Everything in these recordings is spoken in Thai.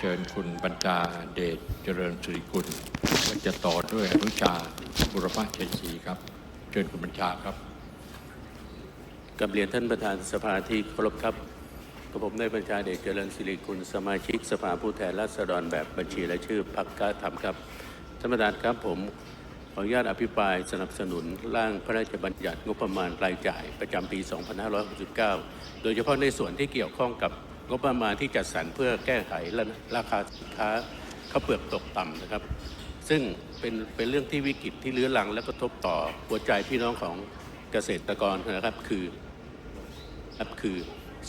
เชิญคุณบรรจาเดชเจริญสุริกุลจะต่อด้วยอนุชาบุรพเชนศรีครับ เชิญคุณบรรจาครับกับเรียนท่านประธานสภาที่เคารพครับกับผมได้บัญชาเดชเจริญสิริคุณสมาชิกสภาผู้แทนราษฎรแบบบัญชีและชื่อพักกล้าทำครับท่านประธานครับผมขออนุญาตอภิปรายสนับสนุนร่างพระราชบัญญัติงบประมาณรายจ่ายประจำปี 2569 โดยเฉพาะในส่วนที่เกี่ยวข้องกับ งบประมาณที่จัดสรรเพื่อแก้ไขราคาสินค้าข้าวเปลือกตกต่ำนะครับ ซึ่งเป็นเป็นเรื่องที่วิกฤตที่เรื้อรัง และกระทบต่อหัวใจพี่น้องของเกษตรกรนะครับคือครับคือ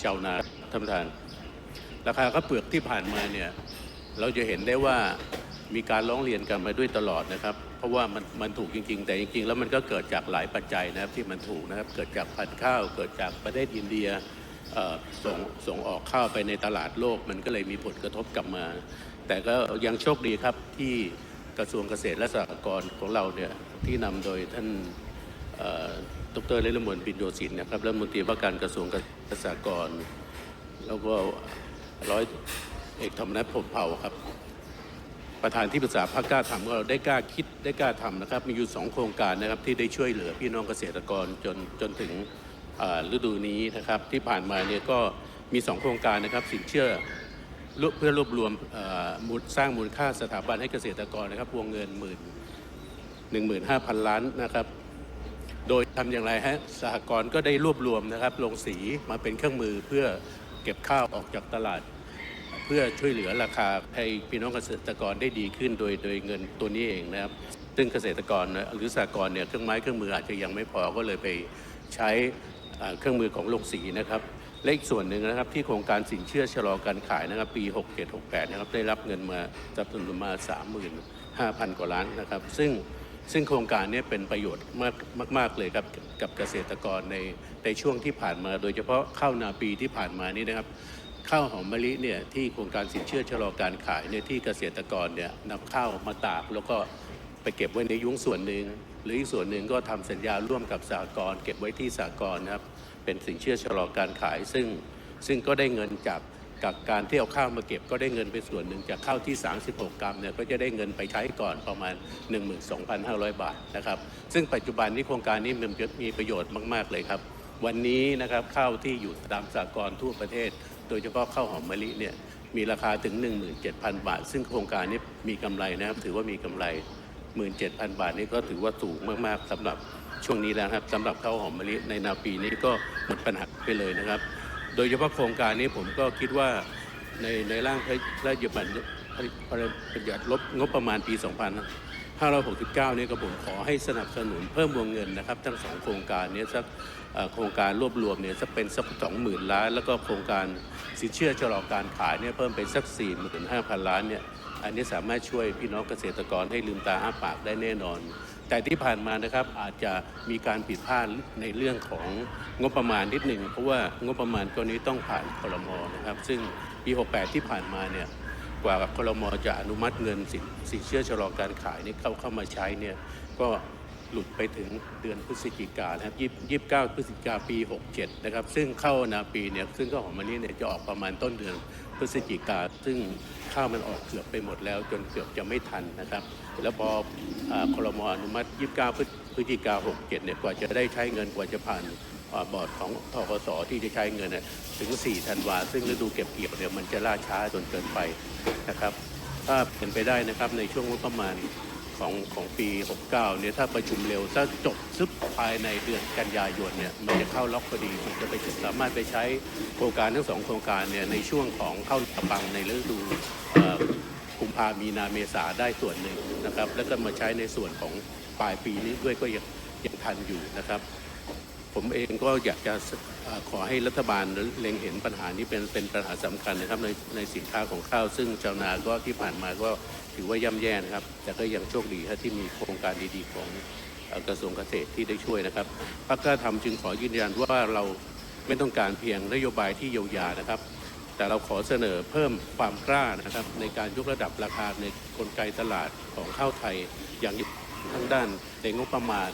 ชาวนาท่านประธาน ราคาข้าวเปลือกที่ผ่านมาเนี่ยเราจะเห็นได้ว่ามีการร้องเรียนกันมาด้วยตลอดนะครับ เพราะว่ามันมันถูกจริง ๆ แต่จริง ๆ แล้วมันก็เกิดจากหลายปัจจัยนะครับที่มันถูกนะครับ เกิดจากพันธุ์ข้าว เกิดจากประเทศอินเดีย ส่งส่งออกข้าวไปในตลาดโลก มันก็เลยมีผลกระทบกลับมา แต่ก็ยังโชคดีครับที่กระทรวงเกษตรและสหกรณ์ของเราเนี่ยที่นำโดยท่านดรเลลมนปินโยสินนะครับรัฐมนตรีว่าการกระทรวงเกษตรกรแล้วก็ร้อยเอกธรรมนัฐพมเผ่าครับ ประธานที่ปรึกษาพรรคกล้าทำก็ได้กล้าคิดได้กล้าทำนะครับ มีอยู่สองโครงการนะครับที่ได้ช่วยเหลือพี่น้องเกษตรกรจนจนถึง ฤดูนี้นะครับที่ผ่านมาเนี่ยก็มีสองโครงการนะครับสินเชื่อเพื่อรวบรวมมูลสร้างมูลค่าสถาบันให้เกษตรกรนะครับวงเงินหมื่นหนึ่งหมื่นห้าพันล้านนะครับ โดยทำอย่างไรฮะสหกรณ์ก็ได้รวบรวมนะครับลงสีมาเป็นเครื่องมือเพื่อเก็บข้าวออกจากตลาด เพื่อช่วยเหลือราคาให้พี่น้องเกษตรกรได้ดีขึ้น โดยโดยเงินตัวนี้เองนะครับ ซึ่งเกษตรกรหรือสหกรณ์เนี่ยเครื่องไม้เครื่องมืออาจจะยังไม่พอก็เลยไปใช้ เครื่องมือของลงสีนะครับและอีกส่วนหนึ่งนะครับที่โครงการสินเชื่อชะลอการขายนะครับปี 6768 นะครับได้รับเงินมาจำนวนมา 35,000 กว่าล้านนะครับ ซึ่งซึ่งโครงการนี้เป็นประโยชน์มากมาก ๆ เลยครับกับเกษตรกรในในช่วงที่ผ่านมา โดยเฉพาะข้าวนาปีที่ผ่านมานี่นะครับข้าวหอมมะลิเนี่ยที่โครงการสินเชื่อชะลอการขายเนี่ยที่เกษตรกรเนี่ยนำข้าวมาตากแล้วก็ไปเก็บไว้ในยุ้งส่วนหนึ่ง หรืออีกส่วนหนึ่งก็ทำสัญญาร่วมกับสหกรเก็บไว้ที่สหกรนะครับเป็นสินเชื่อชะลอการขาย ซึ่งซึ่งก็ได้เงินจากกับการที่เอาข้าวมาเก็บก็ได้เงินไปส่วนหนึ่งจากข้าวที่ 36 กรัมเนี่ยก็จะได้เงินไปใช้ก่อนประมาณ 12,500 บาทนะครับ ซึ่งปัจจุบันนี้โครงการนี้มันมีประโยชน์มาก ๆ เลยครับ วันนี้นะครับข้าวที่อยู่ตามสากลทั่วประเทศ โดยเฉพาะข้าวหอมมะลิเนี่ยมีราคาถึง 17,000 บาท ซึ่งโครงการนี้มีกำไรนะครับถือว่ามีกำไร 17,000 บาทนี่ก็ถือว่าสูงมากๆสำหรับช่วงนี้แล้วครับสำหรับข้าวหอมมะลิในนาปีนี้ก็หมดปัญหาไปเลยนะครับ โดยเฉพาะโครงการนี้ผมก็คิดว่าในในร่างพระราชบัญญัติพระราชบัญญัติลบงบประมาณปี 2569นี้ก็ผมขอให้สนับสนุนเพิ่มวงเงินนะครับ ทั้งสองโครงการนี้สักโครงการรวบรวมเนี่ยสักเป็นสักสองหมื่นล้าน แล้วก็โครงการสินเชื่อชะลอการขายเนี่ยเพิ่มเป็นสัก4 5 0 0 0ล้านเนี่ยอันนี้สามารถช่วยพี่น้องเกษตรกรให้ลืมตาอ้าปากได้แน่นอน แต่ที่ผ่านมานะครับอาจจะมีการผิดพลาดในเรื่องของงบประมาณนิดหนึ่งเพราะว่างบประมาณตัวนี้ต้องผ่านคลมนะครับ ซึ่งปี 68 ที่ผ่านมาเนี่ย กว่าคลมจะอนุมัติเงินสินสินเชื่อชะลอการขายนี่เข้าเข้ามาใช้เนี่ยก็หลุดไปถึงเดือนพฤศจิกานะครับยี่สิบเก้าพฤศจิกาปี 67 นะครับ ซึ่งเข้านาปีเนี่ยซึ่งก็ของมันนี้เนี่ยจะออกประมาณต้นเดือนพฤศจิกา ซึ่งข้าวมันออกเกือบไปหมดแล้ว จนเกือบจะไม่ทันนะครับ แล้วพอคลมอนุมัติ 29 พฤพฤศจิกา 67 เนี่ยกว่าจะได้ใช้เงินกว่าจะผ่าน บอร์ดของทกสที่จะใช้เงินถึง 4 ธันวา ซึ่งฤดูเก็บเกี่ยวเนี่ยมันจะล่าช้าจนเกินไปนะครับถ้าเป็นไปได้นะครับในช่วงงบประมาณของของปี 69 เนี่ยถ้าประชุมเร็วถ้าจบซึบภายในเดือนกันยายนเนี่ยมันจะเข้าล็อกพอดีมันจะไปสามารถไปใช้โครงการทั้งสองโครงการเนี่ยในช่วงของเข้าตะปังในฤดูกุมภามีนาเมษาได้ส่วนหนึ่งนะครับ แล้วก็มาใช้ในส่วนของปลายปีนี้ด้วยก็ยังยังทันอยู่นะครับ ผมเองก็อยากจะขอให้รัฐบาลเล็งเห็นปัญหานี้เป็นเป็นปัญหาสำคัญนะครับในในสินค้าของข้าว ซึ่งชาวนาก็ที่ผ่านมาก็ถือว่าย่ำแย่นะครับ แต่ก็ยังโชคดีที่มีโครงการดีๆของกระทรวงเกษตรที่ได้ช่วยนะครับพรรคกล้าทำจึงขอยืนยันว่าเราไม่ต้องการเพียงนโยบายที่เยียวยานะครับ แต่เราขอเสนอเพิ่มความกล้านะครับ ในการยกระดับราคาในกลไกตลาดของข้าวไทยอย่างทั้งด้านในงบประมาณ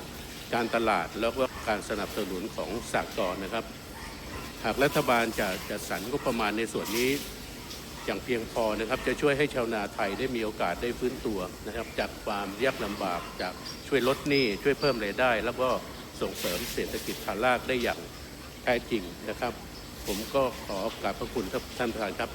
การตลาดแล้วก็ การสนับสนุนของสากลนะครับ หากรัฐบาลจะจะสรรงบประมาณในส่วนนี้อย่างเพียงพอนะครับจะช่วยให้ชาวนาไทยได้มีโอกาสได้ฟื้นตัวนะครับ จากความยากลำบากจากช่วยลดหนี้ช่วยเพิ่มรายได้ แล้วก็ส่งเสริมเศรษฐกิจฐานรากได้อย่างแท้จริงนะครับ ผมก็ขอกราบพระคุณท่านประธานครับ